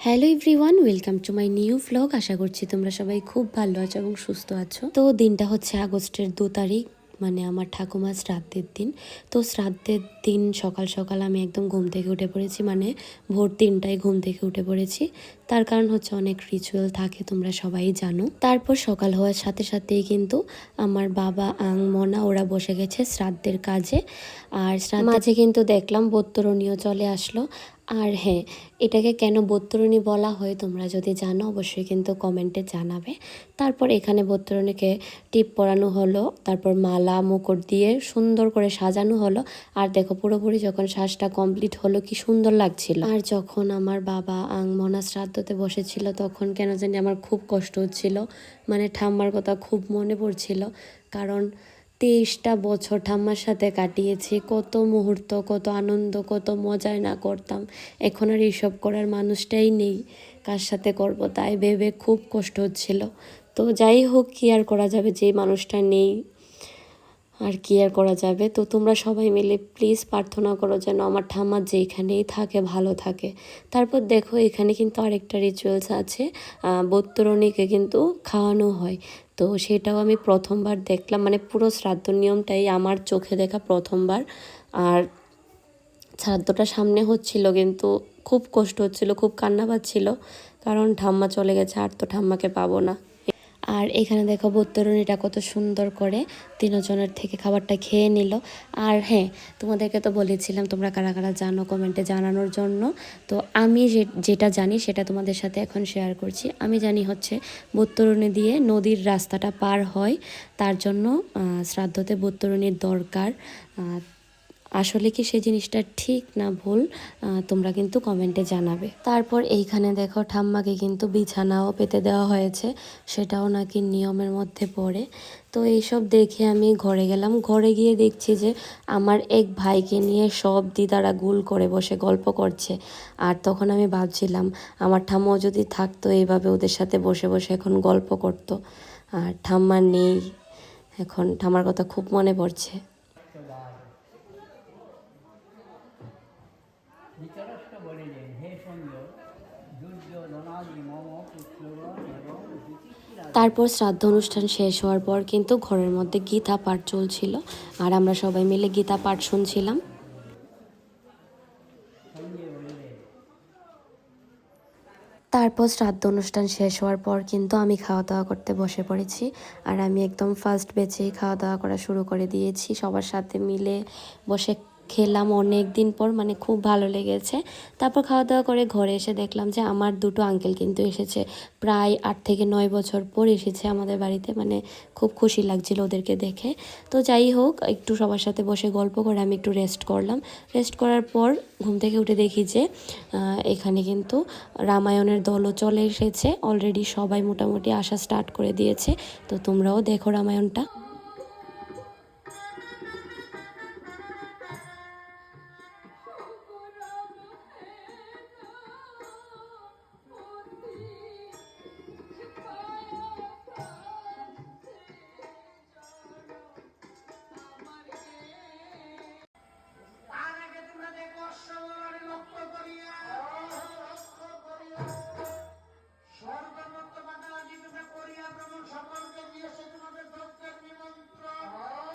Hello everyone welcome to my new vlog আশা করছি তোমরা সবাই খুব ভালো আছো এবং সুস্থ আছো। তো দিনটা হচ্ছে আগস্টের দু তারিখ মানে আমার ঠাকুমার শ্রাদ্ধের দিন। তো শ্রাদ্ধের দিন সকাল সকাল আমি একদম ঘুম থেকে উঠে পড়েছি মানে ভোর তিনটায় ঘুম থেকে উঠে পড়েছি। তার কারণ হচ্ছে অনেক রিচুয়াল থাকে তোমরা সবাই জানো। তারপর সকাল হওয়ার সাথে সাথেই কিন্তু আমার বাবা আং মনা ওরা বসে গেছে শ্রাদ্ধের কাজে। আর শ্রাদ্ধ মাঝে কিন্তু দেখলাম বত্তরণীয় চলে আসলো। আর হ্যাঁ এটাকে কেন বত্তরণী বলা হয় তোমরা যদি জানো, অবশ্যই কিন্তু কমেন্টে জানাবে। তারপর এখানে বত্তরণীকে টিপ পরানো হলো, তারপর মালা, মুকুট দিয়ে সুন্দর করে সাজানো হলো। আর দেখো, পুরোপুরি যখন শ্বাসটা কমপ্লিট হলো, কি সুন্দর লাগছিল। আর যখন আমার বাবা আংমনা শ্রাদ্ধতে বসেছিল, তখন কেন জানি আমার খুব কষ্ট হচ্ছিল। মানে ঠাম্মার কথা খুব মনে পড়ছিল। কারণ তেইশটা বছর ঠাম্মার সাথে কাটিয়েছি। কত মুহূর্ত, কত আনন্দ, কত মজায় না করতাম। এখন আর এইসব করার মানুষটাই নেই। কার সাথে করব তাই ভেবে খুব কষ্ট হচ্ছিল। তো যাই হোক, কি আর করা যাবে? যে মানুষটা নেই, আর কি আর করা যাবে? তো তোমরা সবাই মিলে প্লিজ প্রার্থনা করো যেন আমার ঠাম্মা যেখানেই থাকে, ভালো থাকে। তারপর দেখো, এখানে কিন্তু আরেকটা রিচুয়ালস আছে। বত্তরণীকে কিন্তু খাওয়ানো হয়। তো সেটাও আমি প্রথমবার দেখলাম। মানে পুরো শ্রাদ্ধ নিয়মটাই আমার চোখে দেখা প্রথমবার। আর শ্রাদ্ধটা সামনে হচ্ছিল কিন্তু খুব কষ্ট হচ্ছিল, খুব কান্না পাচ্ছিল। কারণ ঠাম্মা চলে গেছে, আর তো ঠাম্মাকে পাবো না। আর এখানে দেখো বত্তরণীটা কত সুন্দর করে তিনজনের থেকে খাবারটা খেয়ে নিল। আর হ্যাঁ তোমাদেরকে তো বলেছিলাম, তোমরা কারা কারা জানো কমেন্টে জানানোর জন্য। তো আমি যেটা জানি সেটা তোমাদের সাথে এখন শেয়ার করছি। আমি জানি হচ্ছে বত্তরণী দিয়ে নদীর রাস্তাটা পার হয়, তার জন্য শ্রাদ্ধতে বত্তরণীর দরকার আসলে কি সেই জিনিসটা ঠিক না ভুল? তোমরা কিন্তু কমেন্টে জানাবে। তারপর এইখানে দেখো ঠাম্মাকে কিন্তু বিছানাও পেতে দেওয়া হয়েছে। সেটাও নাকি নিয়মের মধ্যে পড়ে। তো এইসব দেখে আমি ঘরে গেলাম। ঘরে গিয়ে দেখছি যে আমার এক ভাইকে নিয়ে সব দিদারা গুল করে বসে গল্প করছে। আর তখন আমি ভাবছিলাম, আমার ঠাম্মাও যদি থাকতো, এইভাবে ওদের সাথে বসে বসে এখন গল্প করতো। আর ঠাম্মা নেই। এখন ঠাম্মার কথা খুব মনে পড়ছে। তারপর শ্রাদ্ধ অনুষ্ঠান শেষ হওয়ার পর কিন্তু ঘরের মধ্যে গীতা পাঠ চলছিল, আর আমরা সবাই মিলে গীতা পাঠ শুনছিলাম। তারপর শ্রাদ্ধ অনুষ্ঠান শেষ হওয়ার পর কিন্তু আমি খাওয়া দাওয়া করতে বসে পড়েছি, আর আমি একদম ফার্স্ট বেচেই খাওয়া দাওয়া করা শুরু করে দিয়েছি। সবার সাথে মিলে বসে খেলাম অনেক দিন পর মানে খুব ভালো লেগেছে। তারপর খাওয়া দাওয়া করে ঘরে এসে দেখলাম যে আমার দুটো আঙ্কেল কিন্তু এসেছে। প্রায় আট থেকে নয় বছর পর এসেছে আমাদের বাড়িতে মানে খুব খুশি লাগছিল ওদেরকে দেখে। তো যাই হোক, একটু সবার সাথে বসে গল্প করে আমি একটু রেস্ট করলাম। রেস্ট করার পর ঘুম থেকে উঠে দেখি যে এখানে কিন্তু রামায়ণের দলও চলে এসেছে। অলরেডি সবাই মোটামুটি আসা স্টার্ট করে দিয়েছে। তো তোমরাও দেখো রামায়ণটা।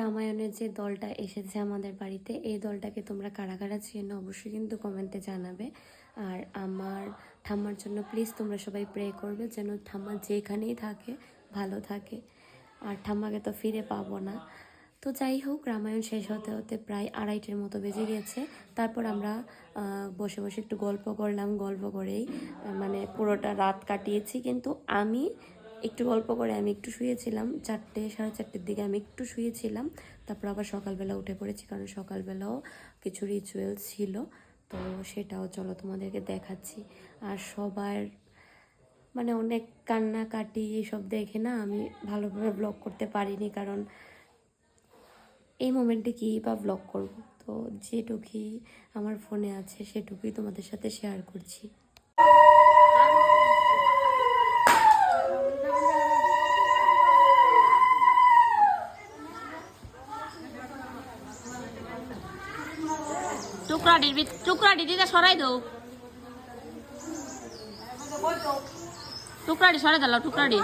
রামায়ণের যে দলটা এসেছে আমাদের বাড়িতে, এই দলটাকে তোমরা কারা কারা চেনো অবশ্যই কিন্তু কমেন্টে জানাবে। আর আমার ঠাম্মার জন্য প্লিজ তোমরা সবাই প্রে করবে যেন ঠাম্মা যেখানেই থাকে, ভালো থাকে। আর ঠাম্মাকে তো ফিরে পাবো না। তো যাই হোক, রামায়ণ শেষ হতে হতে প্রায় আড়াইটের মতো বেজে গেছে। তারপর আমরা বসে বসে একটু গল্প করলাম, গল্প করেই মানে পুরোটা রাত কাটিয়েছি। কিন্তু আমি একটু গল্প করে আমি একটু শুয়েছিলাম। চারটে, সাড়ে চারটের দিকে আমি একটু শুয়েছিলাম। তারপর আবার সকালবেলা উঠে পড়েছি কারণ সকালবেলাও কিছু রিচুয়ালস ছিল। তো সেটাও চলো তোমাদেরকে দেখাচ্ছি। আর সবার মানে অনেক কান্নাকাটি এইসব দেখে না আমি ভালোভাবে ব্লগ করতে পারিনি কারণ এই মোমেন্টে কী বা ব্লগ করব? তো যেটুকুই আমার ফোনে আছে সেটুকুই তোমাদের সাথে শেয়ার করছি। টুকরাটির ভিত- টুকরাটি দিতে সরাই দাও। টুকরাটি সরাই দিলাম টুকরাটি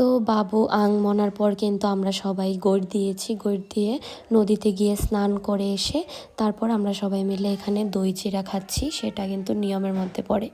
তো বাবু আং মনার পর কিন্তু আমরা সবাই গড় দিয়েছি, গড় দিয়ে নদীতে গিয়ে স্নান করে এসে তারপর আমরা সবাই মিলে এখানে দই চিরা খাচ্ছি, সেটা কিন্তু নিয়মের মধ্যে পড়ে।